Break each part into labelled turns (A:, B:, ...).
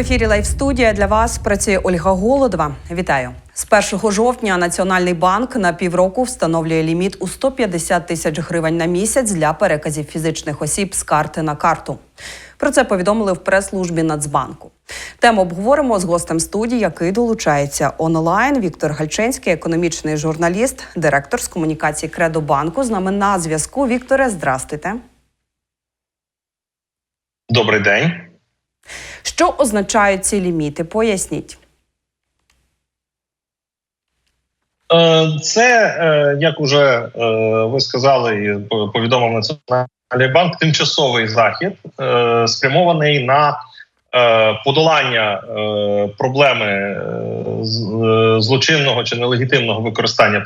A: ефірі Лайв студія для вас працює Ольга Голодова. Вітаю з 1 жовтня. Національний банк на півроку встановлює ліміт у 150 тисяч гривень на місяць для переказів фізичних осіб з карти на карту. Про це повідомили в прес-службі Нацбанку. Тему обговоримо з гостем студії, який долучається онлайн. Віктор Гальчинський, економічний журналіст, директор з комунікації Кредобанку. З нами на зв'язку. Вікторе, здрастуйте.
B: Добрий день.
A: Що означають ці ліміти? Поясніть.
B: Е, Це, е, як уже е, ви сказали, і повідомив Національний банк, тимчасовий захід, спрямований на подолання проблеми злочинного чи нелегітимного використання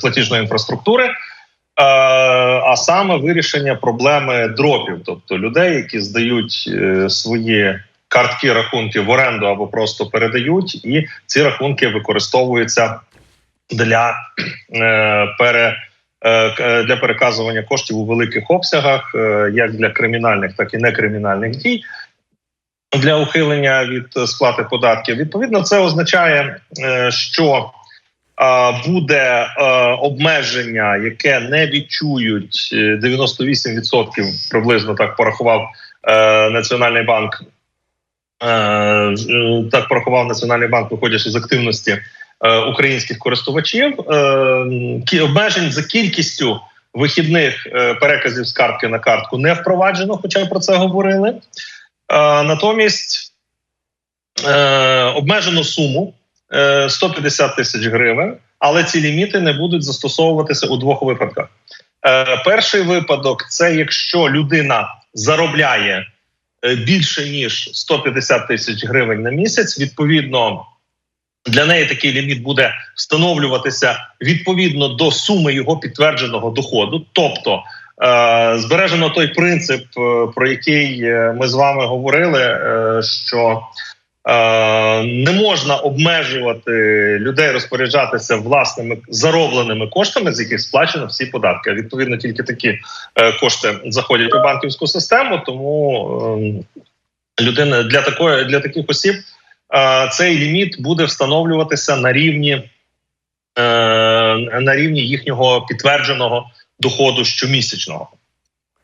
B: платіжної інфраструктури. Е, А саме вирішення проблеми дропів, тобто людей, які здають е, свої картки рахунки в оренду або просто передають, і ці рахунки використовуються для е, Для переказування коштів у великих обсягах, як для кримінальних, так і некримінальних дій для ухилення від сплати податків. Відповідно, це означає, що буде е, обмеження, яке не відчують е, 98% приблизно так порахував е, Національний банк. Е, е, Так порахував Національний банк, виходячи з активності е, українських користувачів. Е, Обмежень за кількістю вихідних е, переказів з картки на картку не впроваджено, хоча про це говорили. Е, Натомість е, обмежено суму е, 150 тисяч гривень, але ці ліміти не будуть застосовуватися у двох випадках. Е, Перший випадок це якщо людина заробляє е, більше ніж 150 тисяч гривень на місяць. Відповідно, для неї такий ліміт буде встановлюватися відповідно до суми його підтвердженого доходу. Тобто е, збережено той принцип, е, про який е, ми з вами говорили, е, що е, не можна обмежувати людей розпоряджатися власними заробленими коштами, з яких сплачено всі податки. Відповідно, тільки такі е, кошти заходять у банківську систему, тому е, людина для такої для таких осіб е, цей ліміт буде встановлюватися на рівні е, на рівні їхнього підтвердженого доходу щомісячного.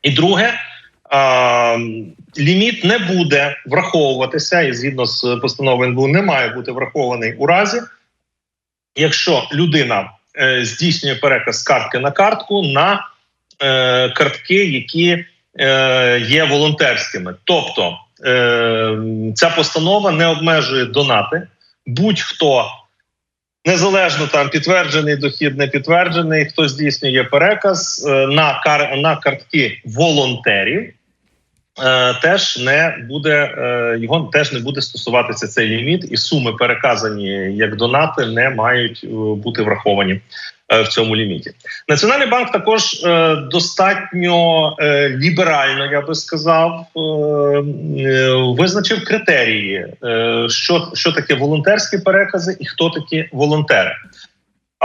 B: І друге, е, ліміт не буде враховуватися, і згідно з постановою НБУ не має бути врахований у разі, якщо людина е, здійснює переказ картки на картку на е, картки, які е, є волонтерськими. Тобто ця постанова не обмежує донати. Будь-хто незалежно там підтверджений дохід, не підтверджений, хто здійснює переказ на кар на картки волонтерів. Е, Теж не буде е, його теж не буде стосуватися цей ліміт, і суми переказані як донати не мають е, бути враховані в цьому ліміті. Національний банк також достатньо ліберально, я би сказав, визначив критерії, що, що таке волонтерські перекази і хто такі волонтери.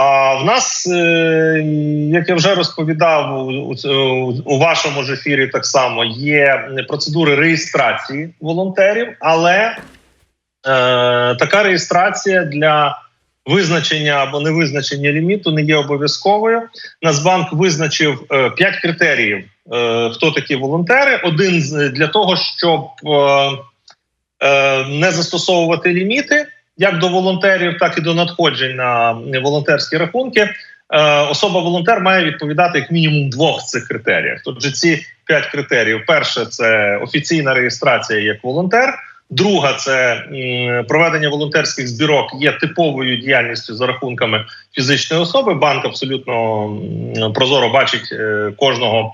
B: А в нас, е, як я вже розповідав у, вашому ж ефірі, так само є процедури реєстрації волонтерів, але е, така реєстрація для визначення або невизначення ліміту не є обов'язковою. Нацбанк визначив е, п'ять критеріїв, хто такі волонтери. Один для того, щоб не застосовувати ліміти як до волонтерів, так і до надходжень на волонтерські рахунки. Е, особа волонтер має відповідати як мінімум двох цих критеріях. Тобто ці п'ять критеріїв: перше це офіційна реєстрація як волонтер. Друга це проведення волонтерських збірок є типовою діяльністю за рахунками фізичної особи. Банк абсолютно прозоро бачить е, кожного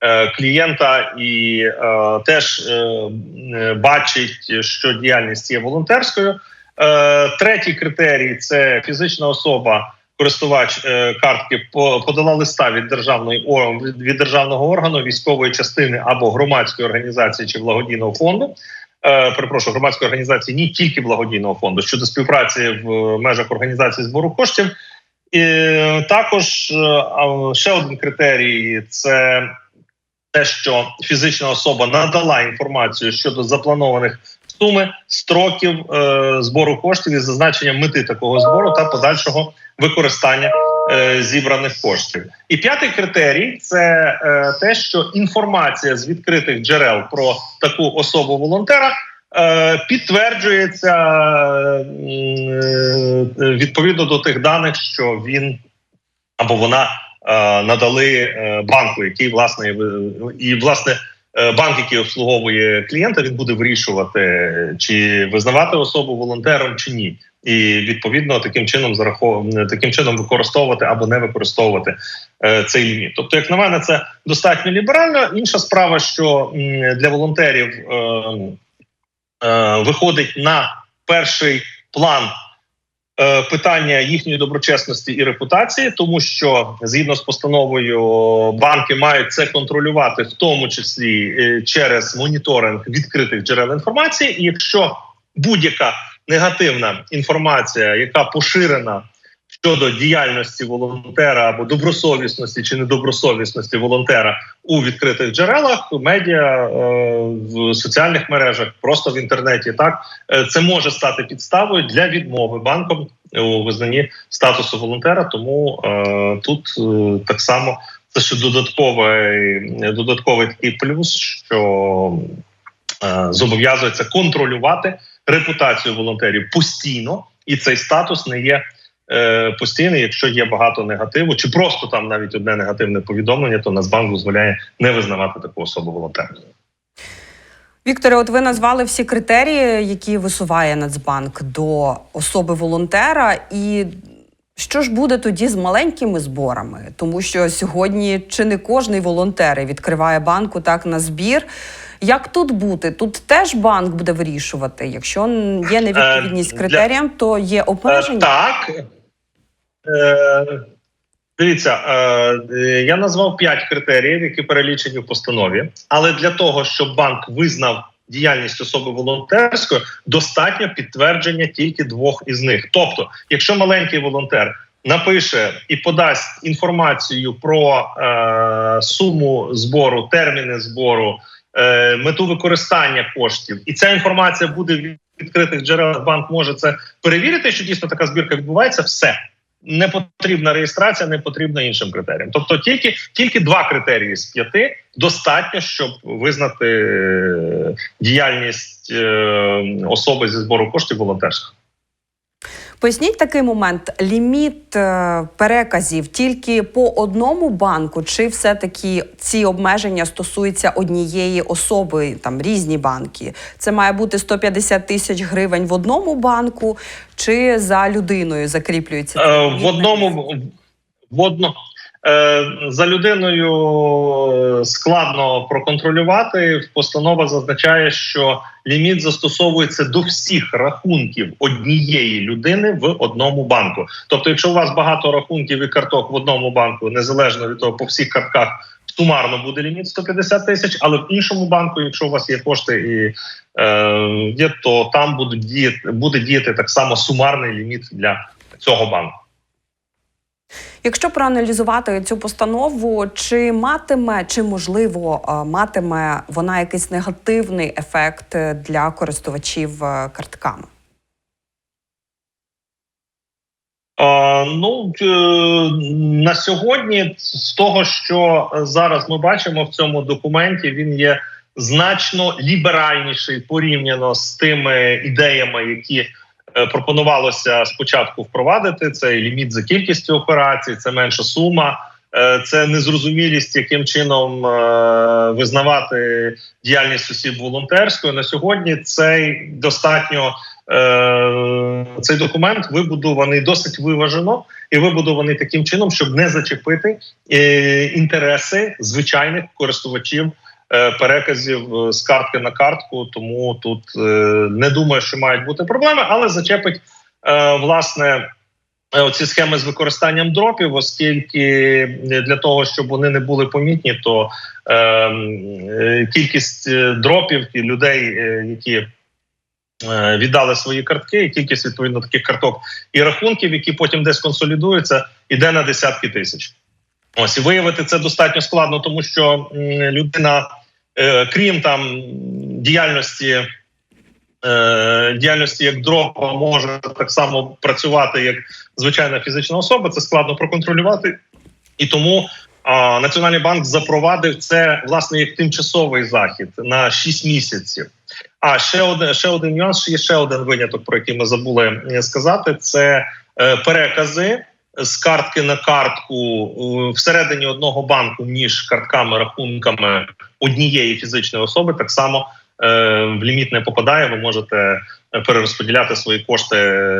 B: е, клієнта і теж бачить, що діяльність є волонтерською. Е, третій критерій це фізична особа. Користувач е, картки подала листа від державної від державного органу, військової частини або громадської організації чи благодійного фонду. Е, перепрошую, громадської організації, ні тільки благодійного фонду щодо співпраці в межах організації збору коштів. І також ще один критерій це те, що фізична особа надала інформацію щодо запланованих суми, строків е, збору коштів із зазначенням мети такого збору та подальшого використання е, зібраних коштів. І п'ятий критерій це е, те, що інформація з відкритих джерел про таку особу волонтера. е, Підтверджується е, відповідно до тих даних, що він або вона е, надали банку, який власне і власне банк, який обслуговує клієнта, він буде вирішувати, чи визнавати особу волонтером чи ні. І відповідно таким чином зарахов... таким чином використовувати або не використовувати е, цей ліміт. Тобто, як на мене, це достатньо ліберально. Інша справа, що м, для волонтерів е, е, виходить на перший план е, питання їхньої доброчесності і репутації, тому що згідно з постановою банки мають це контролювати, в тому числі е, через моніторинг відкритих джерел інформації. І якщо будь-яка негативна інформація, яка поширена щодо діяльності волонтера або добросовісності чи недобросовісності волонтера у відкритих джерелах, медіа е, в соціальних мережах, просто в інтернеті, так е, це може стати підставою для відмови банком у визнанні статусу волонтера. Тому е, тут так само це ще додатковий, додатковий такий плюс, що зобов'язується контролювати репутацію волонтерів постійно, і цей статус не є. Е, Постійний, якщо є багато негативу, чи просто там навіть одне негативне повідомлення, то Нацбанк дозволяє не визнавати таку особу волонтером.
A: Вікторе, от ви назвали всі критерії, які висуває Нацбанк до особи волонтера. І що ж буде тоді з маленькими зборами? Тому що сьогодні чи не кожний волонтер відкриває банку так на збір. Як тут бути? Тут теж банк буде вирішувати. Якщо є невідповідність
B: Е,
A: критеріям, то є
B: Е,
A: обмеження.
B: Так. Е, Дивіться, я назвав п'ять критеріїв, які перелічені в постанові. Але для того, щоб банк визнав діяльність особи волонтерської, достатньо підтвердження тільки двох із них. Тобто, якщо маленький волонтер напише і подасть інформацію про е, суму збору, терміни збору, е, мету використання коштів, і ця інформація буде в відкритих джерелах, банк може це перевірити, що дійсно така збірка відбувається, все. Не потрібна реєстрація, не потрібна іншим критеріям. Тобто, тільки тільки два критерії з п'яти достатньо, щоб визнати е, діяльність е, особи зі збору коштів волонтерською.
A: Поясніть такий момент: ліміт е, переказів тільки по одному банку, чи все-таки ці обмеження стосуються однієї особи, там різні банки? Це має бути 150 тисяч гривень в одному банку, чи за людиною закріплюється
B: Е, в одному в одно, е, за людиною е, складно проконтролювати. Постанова зазначає, що ліміт застосовується до всіх рахунків однієї людини в одному банку. Тобто, якщо у вас багато рахунків і карток в одному банку, незалежно від того, по всіх картках сумарно буде ліміт 150 тисяч, але в іншому банку, якщо у вас є кошти і е, є, то там будуть діяти буде діяти так само сумарний ліміт для цього банку.
A: Якщо проаналізувати цю постанову, чи матиме, чи можливо е, матиме вона якийсь негативний ефект е, для користувачів е, картками?
B: Е, ну на сьогодні, з того, що зараз ми бачимо в цьому документі, він є значно ліберальніший порівняно з тими ідеями, які пропонувалося спочатку впровадити. Це ліміт за кількістю операцій, це менша сума. е, Це незрозумілість, яким чином е, визнавати діяльність осіб волонтерською на сьогодні. Цей достатньо е, цей документ вибудований досить виважено і вибудований таким чином, щоб не зачепити е, інтереси звичайних користувачів е, переказів е, з картки на картку. Тому тут е, не думаю, що мають бути проблеми, але зачепить е, власне. е, Оці схеми з використанням дропів, оскільки для того, щоб вони не були помітні, то е, е, кількість е, дропів і людей, е, які е, віддали свої картки, і кількість відповідно таких карток і рахунків, які потім десь консолідуються, іде на десятки тисяч. Ось і виявити це достатньо складно, тому що людина, е, крім там діяльності е, діяльності як дропа може так само працювати як звичайна фізична особа. Це складно проконтролювати, і тому Національний банк запровадив це власне як тимчасовий захід на 6 місяців. А ще один ще один нюанс. Є ще один виняток, про який ми забули е, сказати. Це е, перекази з картки на картку всередині одного банку між картками рахунками однієї фізичної особи. Так само е, в ліміт не попадає. Ви можете перерозподіляти свої кошти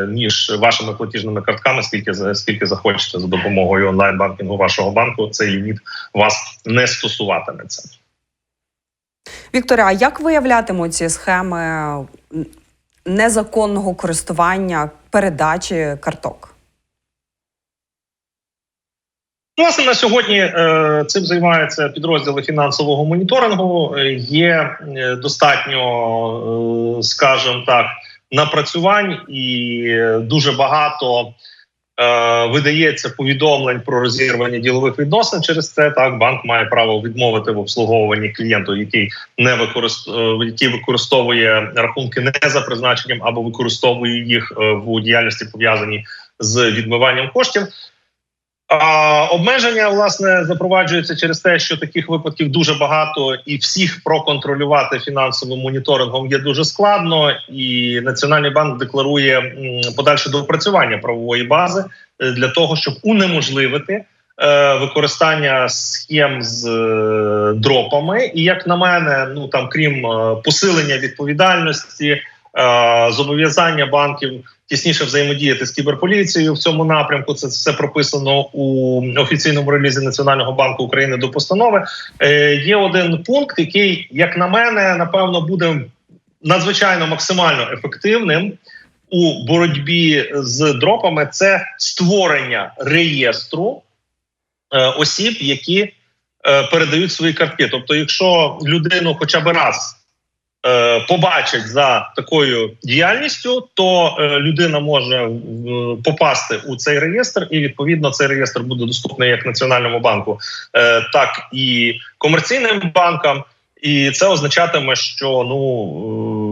B: між вашими платіжними картками, скільки скільки захочете за допомогою онлайн банкінгу вашого банку. Цей ліміт вас не стосуватиметься.
A: Вікторія, а як виявлятимуть ці схеми незаконного користування передачі карток?
B: Власне, на сьогодні е, цим займаються підрозділи фінансового моніторингу. Е, Є е, достатньо, скажімо так, напрацювань, і дуже багато видається повідомлень про розірвання ділових відносин. Через це так банк має право відмовити в обслуговуванні клієнту, який не використ... е, який використовує рахунки не за призначенням або використовує їх в діяльності пов'язаній з відмиванням коштів. А обмеження власне запроваджується через те, що таких випадків дуже багато, і всіх проконтролювати фінансовим моніторингом є дуже складно. І Національний банк декларує подальше доопрацювання правової бази е, для того, щоб унеможливити е, використання схем з е, дропами. І як на мене, ну там крім посилення відповідальності, зобов'язання банків тісніше взаємодіяти з кіберполіцією в цьому напрямку. Це все прописано у офіційному релізі Національного банку України до постанови. Е, є один пункт, який, як на мене, напевно, буде надзвичайно максимально ефективним у боротьбі з дропами. Це створення реєстру е, осіб, які е, передають свої картки. Тобто, якщо людину хоча б раз побачать за такою діяльністю, то е, людина може е, попасти у цей реєстр, і відповідно цей реєстр буде доступний як Національному банку, е, так і комерційним банкам. І це означатиме, що ну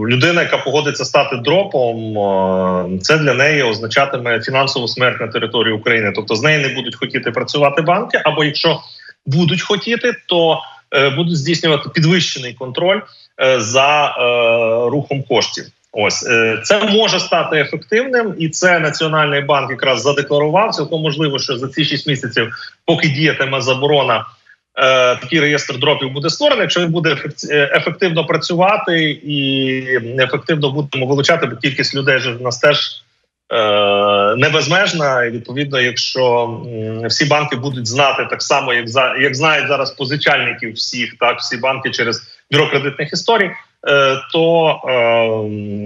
B: е, людина, яка погодиться стати дропом, е, це для неї означатиме фінансову смерть на території України. Тобто з неї не будуть хотіти працювати банки, або якщо будуть хотіти, то е, будуть здійснювати підвищений контроль е, за е, рухом коштів. Ось е, це може стати ефективним, і це Національний банк якраз задекларував. Цілком можливо, що за ці 6 місяців, поки діятиме заборона, е, такий реєстр дропів буде створений. Якщо він буде ефект- е, ефективно працювати і ефективно будемо вилучати, бо кількість людей в нас теж. е, Не безмежна, і відповідно, якщо всі банки будуть знати так само, як за як знають зараз позичальників всіх, так всі банки через бюро кредитних історій, е, то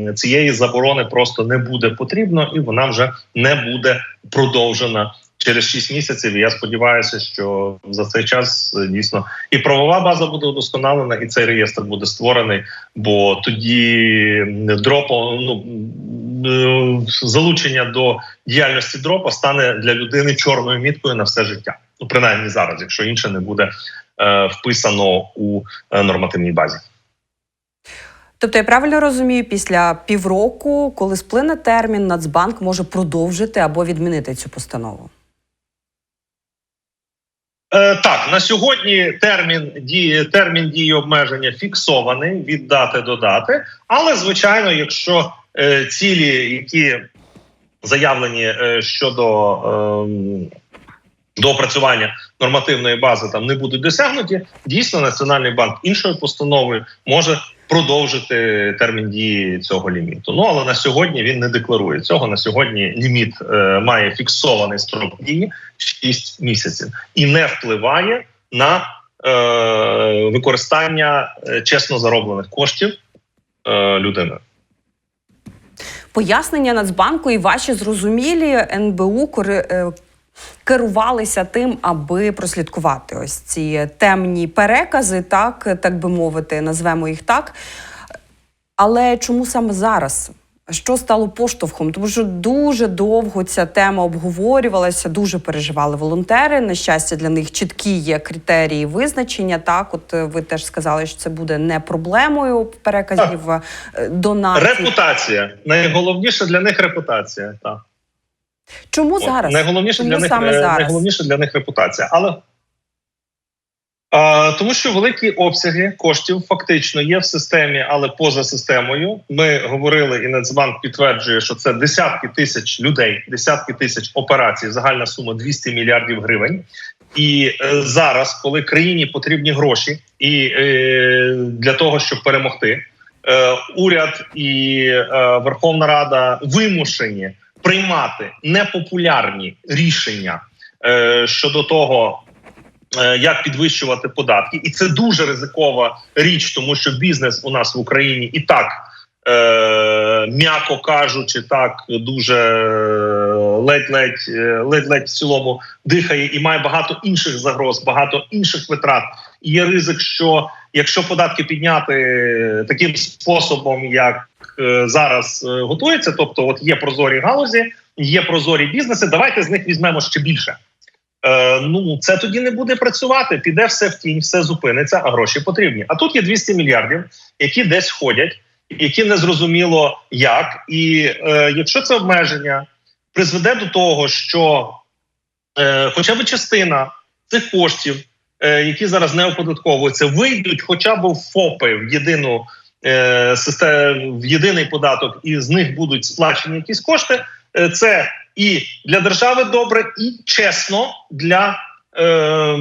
B: е, цієї заборони просто не буде потрібно, і вона вже не буде продовжена через 6 місяців. Я сподіваюся, що за цей час е, дійсно і правова база буде удосконалена, і цей реєстр буде створений. Бо тоді дропо ну залучення до діяльності дропа стане для людини чорною міткою на все життя. Ну принаймні зараз, якщо інше не буде вписано у е, нормативній базі.
A: Тобто, я правильно розумію, після півроку, коли сплине термін, Нацбанк може продовжити або відмінити цю постанову.
B: Е, так, на сьогодні термін дії термін дії обмеження фіксований від дати до дати. Але звичайно, якщо е, цілі, які заявлені е, щодо е, доопрацювання нормативної бази, там не будуть досягнуті, дійсно Національний банк іншою постановою може продовжити термін дії цього ліміту. Ну але на сьогодні він не декларує цього. На сьогодні ліміт е, має фіксований строк дії 6 місяців і не впливає на е, використання е, чесно зароблених коштів е, людиною.
A: Пояснення Нацбанку і ваші зрозумілі НБУ керувалися тим, аби прослідкувати ось ці темні перекази, так, так би мовити, назвемо їх так. Але чому саме зараз Що стало поштовхом? Тому що дуже довго ця тема обговорювалася, дуже переживали волонтери. На щастя, для них чіткі є критерії визначення. Так, от ви теж сказали, що це буде не проблемою переказів е, донатів.
B: Репутація. Найголовніше для них репутація. Так.
A: Чому
B: От,
A: зараз?
B: Найголовніше
A: Чому
B: для них
A: саме
B: е,
A: зараз?
B: найголовніше для них репутація. Але а, тому що великі обсяги коштів фактично є в системі, але поза системою. Ми говорили, і Нацбанк підтверджує, що це десятки тисяч людей, десятки тисяч операцій, загальна сума 200 мільярдів гривень. І е, зараз, коли країні потрібні гроші, і е, для того, щоб перемогти, е, уряд і е, Верховна Рада вимушені приймати непопулярні рішення е, щодо того, е, як підвищувати податки, і це дуже ризикова річ, тому що бізнес у нас в Україні і так. Е, м'яко кажучи, так дуже ледь-ледь е, ледь-ледь в цілому дихає і має багато інших загроз, багато інших витрат. І є ризик, що якщо податки підняти таким способом, як е, зараз е, готується, тобто, от є прозорі галузі, є прозорі бізнеси. Давайте з них візьмемо ще більше. Е, ну це тоді не буде працювати. Піде все в тінь, все зупиниться, а гроші потрібні. А тут є 200 мільярдів, які десь ходять, які не зрозуміло як. І е, якщо це обмеження призведе до того, що е, хоча б частина цих коштів, е, які зараз не оподатковуються, вийдуть хоча б в ФОПи в єдину е, в єдиний податок, і з них будуть сплачені якісь кошти. Е, це і для держави добре, і чесно для е,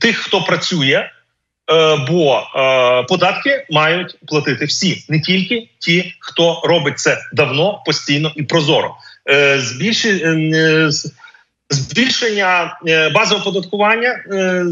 B: тих, хто працює. Е, бо е, податки мають платити всі, не тільки ті, хто робить це давно, постійно і прозоро. Е, збільши, е, збільшення е, базового оподаткування, е,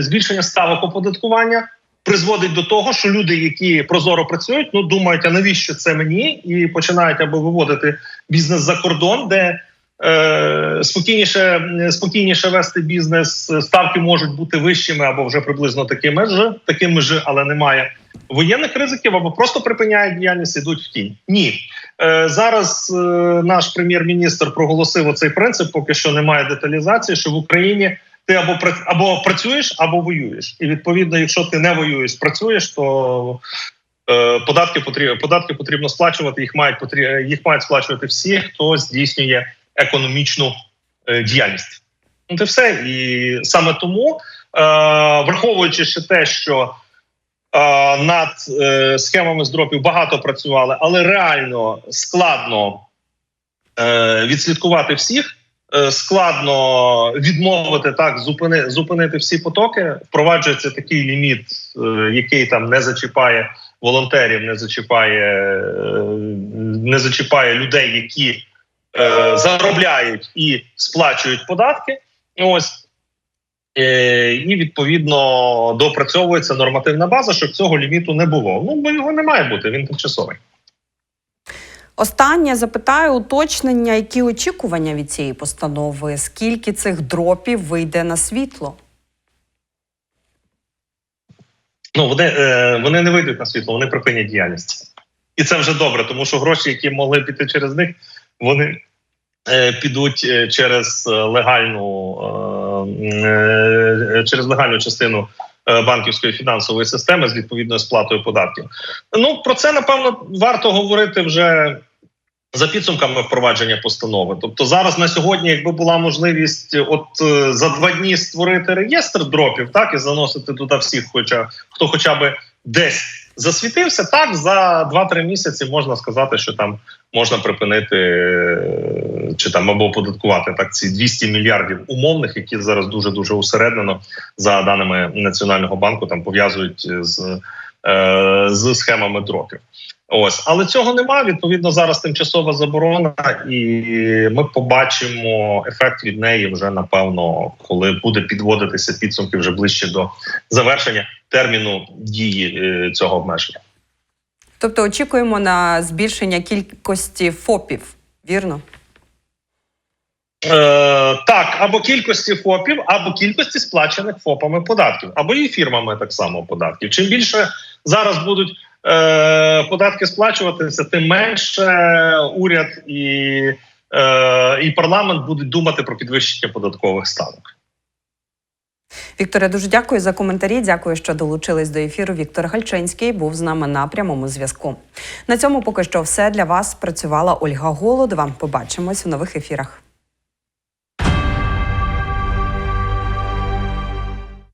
B: збільшення ставок оподаткування призводить до того, що люди, які прозоро працюють, ну думають, а навіщо це мені, і починають або виводити бізнес за кордон, де е, спокійніше, спокійніше вести бізнес, ставки можуть бути вищими або вже приблизно такими ж, такими ж, але немає воєнних ризиків, або просто припиняють діяльність, ідуть в тінь. Ні, е, зараз е, наш прем'єр-міністр проголосив оцей принцип, поки що немає деталізації, що в Україні. Ти або або працюєш, або воюєш, і відповідно, якщо ти не воюєш, працюєш, то е, податки потрібно податки потрібно сплачувати. Їх мають потрі- їх мають сплачувати всі, хто здійснює економічну е, діяльність. Ну, це все. І саме тому, е, враховуючи ще те, що е, над е, схемами з дропів багато працювали, але реально складно е, відслідкувати всіх. Е, Складно відмовити так, зупини, зупинити всі потоки. Впроваджується такий ліміт, е, який там не зачіпає волонтерів, не зачіпає, е, не зачіпає людей, які заробляють і сплачують податки. Ось і відповідно допрацьовується нормативна база, щоб цього ліміту не було. Ну бо його не має бути. Він тимчасовий.
A: Останнє запитаю уточнення, які очікування від цієї постанови, скільки цих дропів вийде на світло?
B: Ну вони, е, вони не вийдуть на світло, вони припинять діяльність. І це вже добре, тому що гроші, які могли піти через них, вони е, підуть е, через легальну через легальну частину банківської фінансової системи з відповідною сплатою податків. Ну про це напевно варто говорити вже. За підсумками впровадження постанови, тобто зараз на сьогодні, якби була можливість, от е, за два дні створити реєстр дропів, так і заносити туди всіх, хоча хто хоча б десь засвітився, так за 2-3 місяці можна сказати, що там можна припинити е, чи там або податкувати так ці 200 мільярдів умовних, які зараз дуже дуже усереднено за даними національного банку, там пов'язують з, е, з схемами дропів. Ось, але цього немає. Відповідно, зараз тимчасова заборона, і ми побачимо ефект від неї вже напевно, коли буде підводитися підсумки вже ближче до завершення терміну дії е, цього обмеження.
A: Тобто очікуємо на збільшення кількості ФОПів, вірно?
B: Е, так, або кількості ФОПів, або кількості сплачених ФОПами податків, або і фірмами так само податків. Чим більше зараз будуть податки сплачуватися, тим менше уряд і, е, і парламент будуть думати про підвищення податкових ставок.
A: Вікторе, дуже дякую за коментарі. Дякую, що долучились до ефіру. Віктор Гальчинський був з нами на прямому зв'язку. На цьому поки що все для вас працювала Ольга Голодова. Побачимось у нових ефірах.